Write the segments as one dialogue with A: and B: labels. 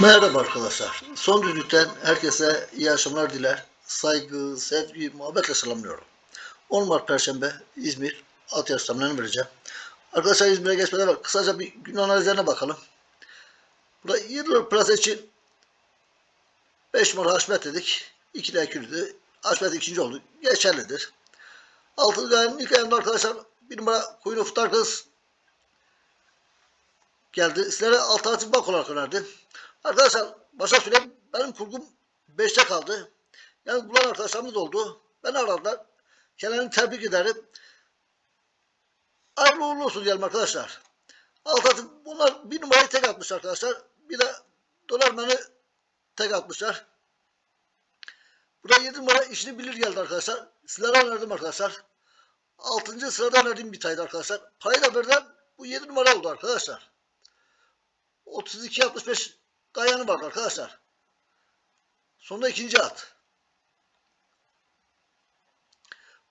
A: Merhaba arkadaşlar. Son düdükten herkese iyi akşamlar diler. Saygı, sevgi, muhabbetle selamlıyorum. 10 Mart Perşembe İzmir alt tahminlerini vereceğim. Arkadaşlar İzmir'e geçmeden evvel kısaca bir gün analizlerine bakalım. Burada 20 plasa için 5 numara Haşmet dedik. 2 ile 2'liydi. Haşmet ikinci oldu. Geçerlidir. 6 gayenin ilk ayında arkadaşlar 1 numara Queen of Darkness geldi. Sizlere alternatif bak olarak önerdim. Arkadaşlar başa söyleyeyim benim kurgum 5'te kaldı. Yani bulan arkadaşlarımız oldu. Ben aradılar. Kendilerini tebrik ederim. Hayırlı uğurlu olsun diyelim arkadaşlar. Alternatif bunlar bir numarayı tek atmış arkadaşlar. Bir de dolarmanı tek atmışlar. Burada 7 numara işini bilir geldi arkadaşlar. Sizlere önerdim arkadaşlar. 6. sırada önerdiğim bir taydı arkadaşlar. Parayı da birden bu 7 numara oldu arkadaşlar. 32-65 dayanı var arkadaşlar. Sonunda ikinci at.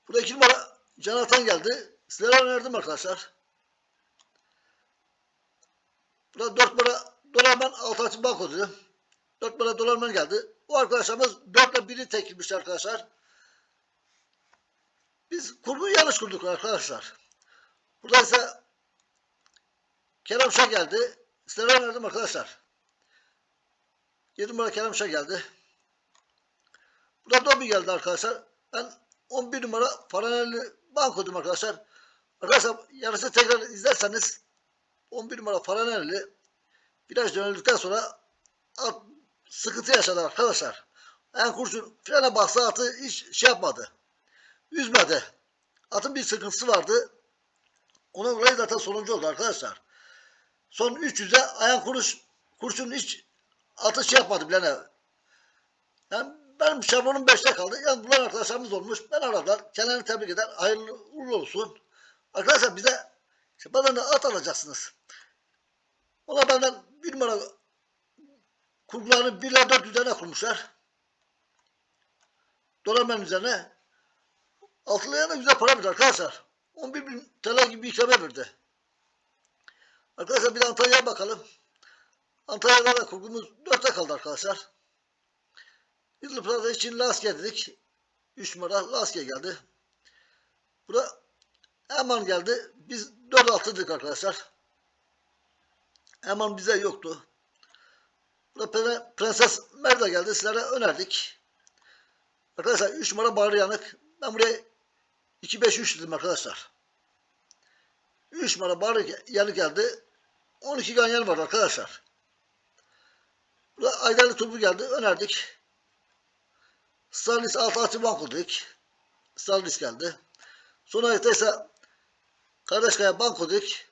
A: Burada iki numara Canatan geldi. Sizlere önerdim arkadaşlar. Burada dört numara Dolarman Altaç'ın banko dedim. Dört numara Dolarman geldi. Bu arkadaşlarımız dörtle biri tekilmiş arkadaşlar. Biz kurguyu yanlış kurduk arkadaşlar. Burada ise Kerem Şah geldi. Sizlere önerdim arkadaşlar. 7 numara Kerem Şah geldi. Burada Dobi geldi arkadaşlar. Ben 11 numara paralelli bankodum arkadaşlar. Arkadaşlar yarısı tekrar izlerseniz 11 numara paralelli viraj dönüldükten sonra at sıkıntı yaşadı arkadaşlar. Yani kurşun frene bassa atı hiç şey yapmadı. Üzmedi. Atın bir sıkıntısı vardı. Ona dolayı zaten sonuncu oldu arkadaşlar. Son 300'e ayağın kuruş kurşun hiç atış yapmadı bilene. Yani benim şablonum 5'te kaldı. Yani bunlar arkadaşlarımız olmuş. Ben aradılar. Kendilerini tebrik eder. Hayırlı uğurlu olsun. Arkadaşlar bize işte bana at alacaksınız. Ona benden bir numara kurgularını 1 ile 4 üzerine kurmuşlar. Dolarmen üzerine. Altılıya da güzel para verdi arkadaşlar. 11 bin TL gibi bir ikramiye verdi. Arkadaşlar bir Antalya'ya bakalım. Antalya'da da kurgumuz 4'te kaldı arkadaşlar. Yıldız Plaza için Laske dedik. 3 numara Laske geldi. Burada Eman geldi. Biz 4-6 dedik arkadaşlar. Eman bize yoktu. Burada Prenses Merda geldi. Sizlere önerdik. Arkadaşlar 3 numara Bağrı Yanık. Ben buraya 2-5-3 dedim arkadaşlar. 3 numara Bağrı Yanık geldi. 12 ganyan var arkadaşlar. Aydarlı Turbu geldi. Önerdik. Starlis altı açı banko dedik. Starlis geldi. Son ayakta ise Kardeşkaya banko dedik.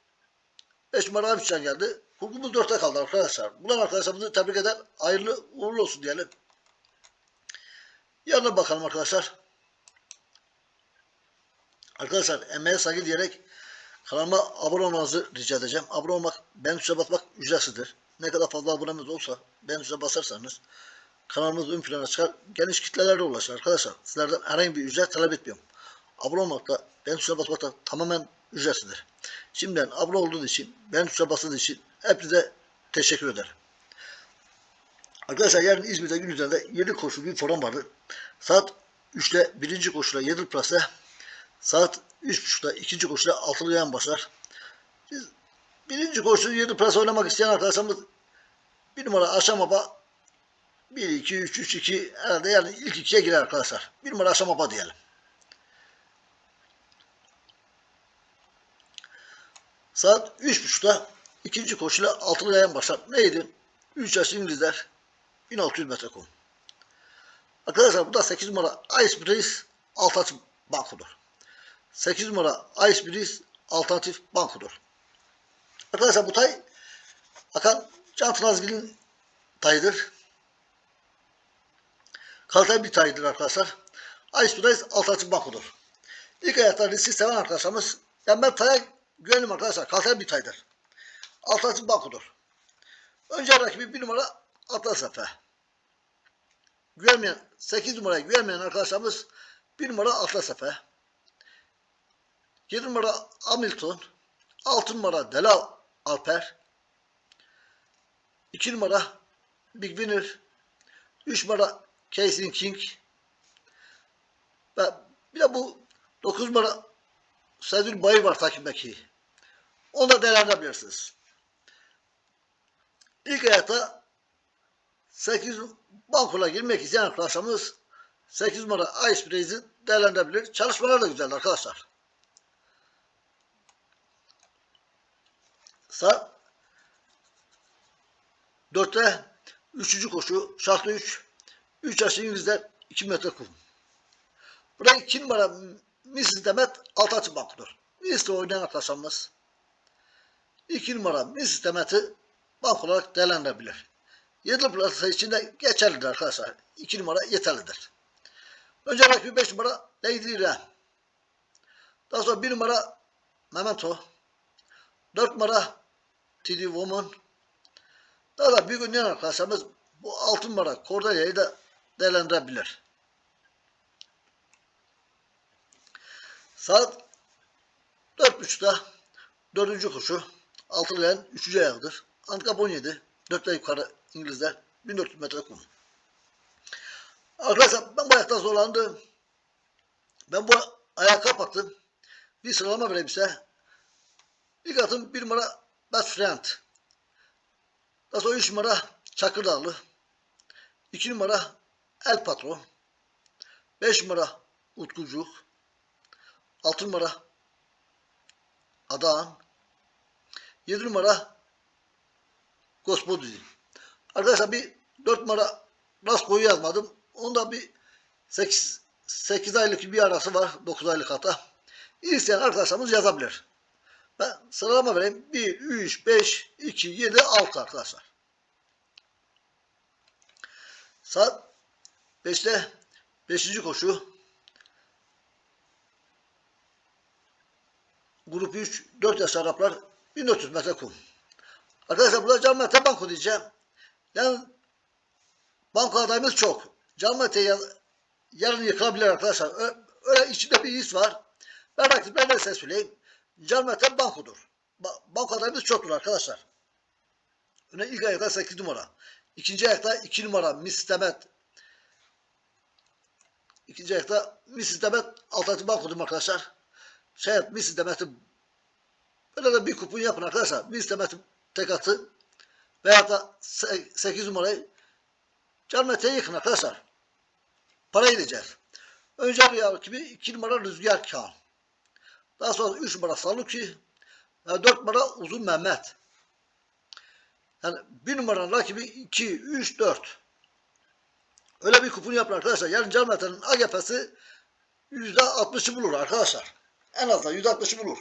A: 5 numara geldi. Kurgumuz 4'te kaldı arkadaşlar. Bulan arkadaşlarımızı tebrik eder. Hayırlı uğurlu olsun diyelim. Yarına bakalım arkadaşlar. Arkadaşlar emeğe saygı diyerek kanalıma abone olmanızı rica edeceğim. Abone olmak, beğen tuşuna basmak ücretsizdir. Ne kadar fazla abonemiz olsa beğen tuşuna basarsanız kanalımız ön plana çıkar. Geniş kitlelere ulaşır arkadaşlar. Sizlerden herhangi bir ücret talep etmiyorum. Abone olmak da beğen tuşuna basmak da tamamen ücretsizdir. Şimdiden abone olduğunuz için, beğen tuşuna bastığınız için hepinize teşekkür ederim. Arkadaşlar yarın İzmir'de gün üzerinde 7 koşu bir program vardı. Saat 3'te birinci koşuyla 7 plasa, saat 3.30'da ikinci koşuyla altılı yan başlar. Biz birinci koşu 7 plasa oynamak isteyen arkadaşlarımız bir numara Aşamaba 1, 2, 3, 3, 2 herhalde yani ilk ikiye girer arkadaşlar. Bir numara Aşamaba diyelim. Saat 3.30'da ikinci koşuyla altılı yan başlar. Neydi? 3 yaş İngilizler 1600 metre kum. Arkadaşlar bu da 8 numara Ice Breeze alternatif bankodur. 8 numara Ice Breeze alternatif bankodur. Arkadaşlar bu tay Hakan Can Tınazgil'in tayıdır. Kaliteli bir tayıdır arkadaşlar. Breeze alternatif bankodur. İlk ayakta riski seven arkadaşlarımız yani ben taya güvenim arkadaşlar. Kaliteli bir taydır. Alternatif bankodur. Önce rakibi bir numara Atlas Efe. Güvenmeyen, 8 numaraya güvenmeyen arkadaşlarımız bir numara Atlas Efe. 7 numara Hamilton. 6 numara Delal Alper. 2 numara Big Winner. 3 numara Casey King. Ve bir de bu 9 numara Sedül Bayır var takipteki. Onu da değerlendirebilirsiniz. İlk ayakta 8 bankola girmek isteyen arkadaşlarımız 8 numara Ice Breeze'i değerlendirebilir. Çalışmalar da güzel arkadaşlar. Saat 4'te 3. koşu şartlı 3. 3 yaş İngilizler 2 metre kum. Burada 2 numara Mrs. Demet alt açı bankodur. Mrs. oynayan arkadaşlarımız 2 numara Mrs. Demet'i bank olarak değerlendirebilir. 7 plasa içinde geçerlidir arkadaşlar. 2 numara yeterlidir. Önce rakibi 5 numara Lady Ren. Daha sonra 1 numara Memento. 4 numara TD Woman. Da büyük oynayan arkadaşlarımız bu 6 numara Cordelia'yı da değerlendirebilir. Saat 4.30'da dördüncü koşu. Altılı yen üçüncü ayağıdır. Handikap 17. Dörtte yukarı İngilizler. 1400 metre kum. Arkadaşlar ben bu ayakta zorlandım. Ben bu ayağı kapattım. Bir sıralama vereyim size. İlk atım bir numara Best Friend. Daha sonra üç numara Çakırdağlı. iki numara El Patron. Beş numara Utkucuk. Altı numara Adağan. 7 numara Gospodi. Arkadaşlar bir 4 numara Rasko'yu yazmadım. Onda bir 8, 8 aylık bir arası var. 9 aylık hata. İsteyen arkadaşlarımız yazabilir. Ben sıralama vereyim. 1, 3, 5, 2, 7, 6 arkadaşlar. Saat 5'te 5. koşu. Grup 3, 4 yaş Araplar 1400 metre kum. Arkadaşlar burada cam metre banko diyeceğim. Yani banko adayımız çok. Cam metre ya- yarın yıkılabilir arkadaşlar. Öyle içinde bir his var. Ben rakiplerine size söyleyeyim. Cam metre bankodur. Ba- banko adayımız çoktur arkadaşlar. Öne ilk ayakta 8 numara. İkinci ayakta 2 numara Miss Demet. İkinci ayakta Miss Demet alternatif bankodur arkadaşlar. Şey yap, Miss Demet'i Böyle de bir kupon yapın arkadaşlar. Bir istemetim tek atı veya da 8 numarayı Canmet'e yıkın arkadaşlar. Para gideceğiz. Önce bir rakibi 2 numara Rüzgar Kağan. Daha sonra 3 numara Saluki ve 4 numara Uzun Mehmet. Yani 1 numaranın rakibi 2, 3, 4. Öyle bir kupon yapın arkadaşlar. Yani Canmet'in AGP'si %60'ı bulur arkadaşlar. En azından %60'ı bulur.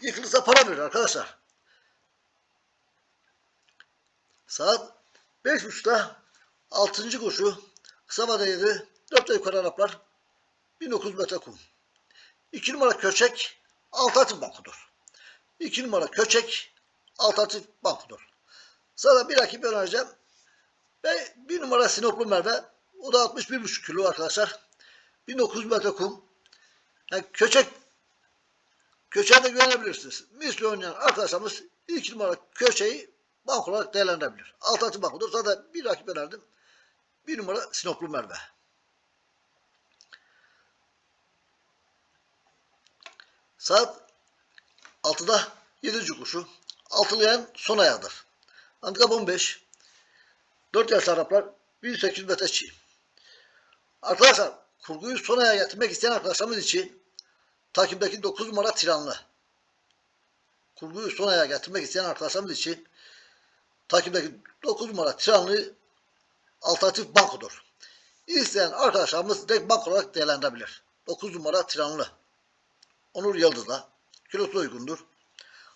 A: Yıkılırsa para verir arkadaşlar. Saat 5.30'da 6. koşu kısa vade 7 4 yukarı Araplar 1900 metre kum. 2 numara Köçek alternatif bankodur. 2 numara Köçek alternatif bankodur. Sonra bir rakip önereceğim. Ve 1 numara Sinoplu Merve o da 61,5 kilo arkadaşlar. 1900 metre kum. Yani Köçek Köçeğe de güvenebilirsiniz. Misli oynayan arkadaşlarımız ilk numara köşeyi bank olarak değerlendirebilir. Alternatif bank olur. Zaten bir rakip önerdim. Bir numara Sinoplu Merve. Saat 6'da 7. kuşu. Altılayan son ayağıdır. Handikap 15. 4 yaş Araplar 1800 metre çiğ. Arkadaşlar kurguyu son ayağa getirmek isteyen arkadaşlarımız için takipteki 9 numara Tiranlı. Kurguyu son ayağa getirmek isteyen arkadaşlarımız için takipteki 9 numara Tiranlı alternatif bankodur. İsteyen arkadaşlarımız direkt bank olarak değerlendirebilir. 9 numara Tiranlı. Onur Yıldız'la. Kilosu uygundur.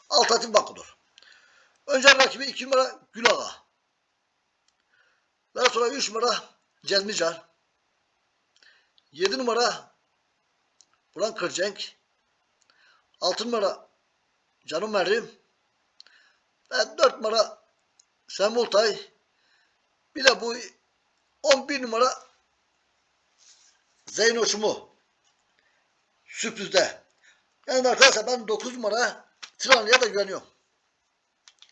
A: Alternatif bankodur. Önce rakibi 2 numara Gülağa. Daha sonra 3 numara Cezmicar. 7 numara Buran Kırcenk. 6 numara Canım Meryem. Ve 4 numara Semultay. Bir de bu 11 numara Zeynoşumu. Sürprizde. Yani arkadaşlar ben 9 numara Trabzon'a da güveniyorum.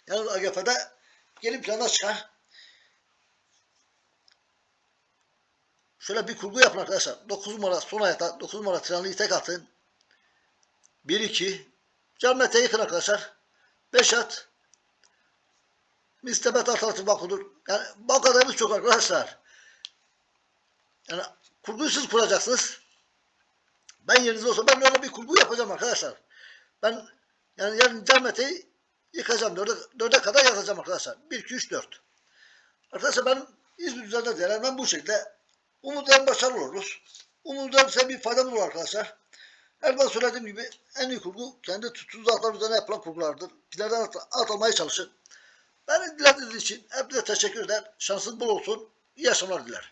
A: Yani AGF'de gelip plana çıkar. Şöyle bir kurgu yapın arkadaşlar. 9 numara son hayata 9 numara Trabzon'a tek atın. 1-2 Cennete yıkın arkadaşlar. 5 at. Müstebet alternatif bankodur. Yani bankalarımız çok arkadaşlar. Yani kurguyu siz kuracaksınız. Ben yerinizde olsam ben öyle bir kurgu yapacağım arkadaşlar. Ben yani yarın Can Mete'yi yıkacağım. Dörde, dörde kadar yazacağım arkadaşlar. 1, 2, 3, 4. Arkadaşlar ben İzmir üzerinde değil. Ben bu şekilde umutlarım başarılı oluruz. Umutlarım size bir faydamız olur arkadaşlar. Her zaman söylediğim gibi en iyi kurgu kendi tuttuğunuz atlar üzerine yapılan kurgulardır. Bizlerden at, at almaya çalışın. Beni dinlediğiniz için hepinize teşekkür eder. Şansınız bol olsun. İyi yaşamlar dilerim.